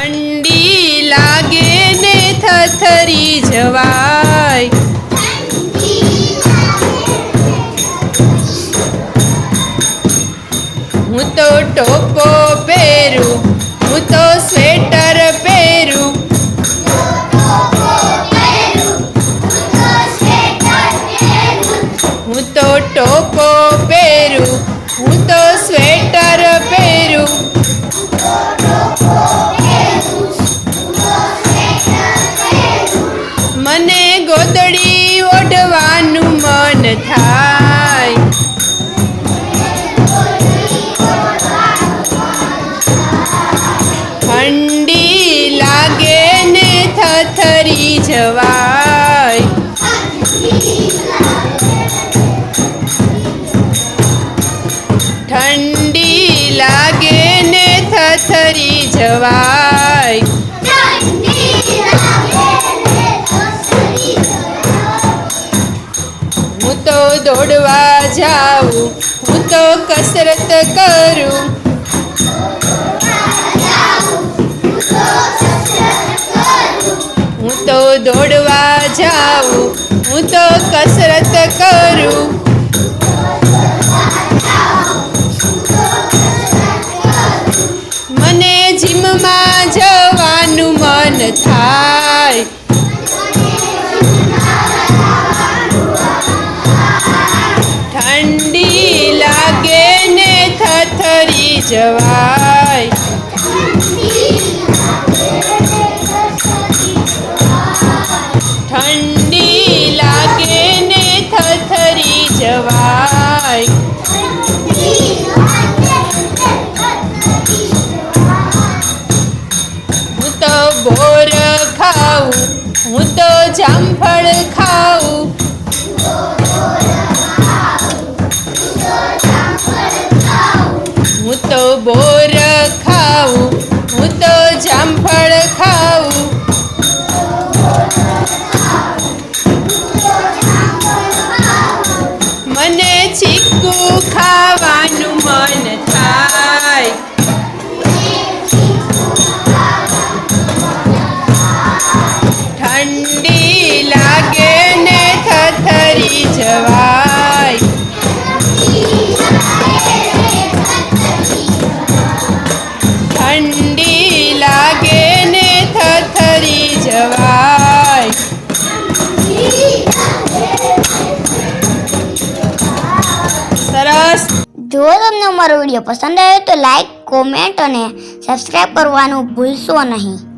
ઠંડી લાગે ને થથરી જવાય. હું તો ટોપો પહેરું હું તો સ્વેટર જવાય. ઠંડી લાગે ને થથરી જવાય. હું તો દોડવા જાઉં હું તો કસરત કરું. તો દોડવા જાઉં. હું તો કસરત કરું. મને જીમમાં જવાનું મન થાય. ઠંડી લાગે ને થથરી જવાય જવાય હું તો બોર ખાઉં હું તો જામફળ ખાઉં. હું તો બોર જો તમને અમારો વીડિયો પસંદ આવ્યો તો લાઈક કોમેન્ટ અને સબસ્ક્રાઈબ કરવાનું ભૂલશો નહીં.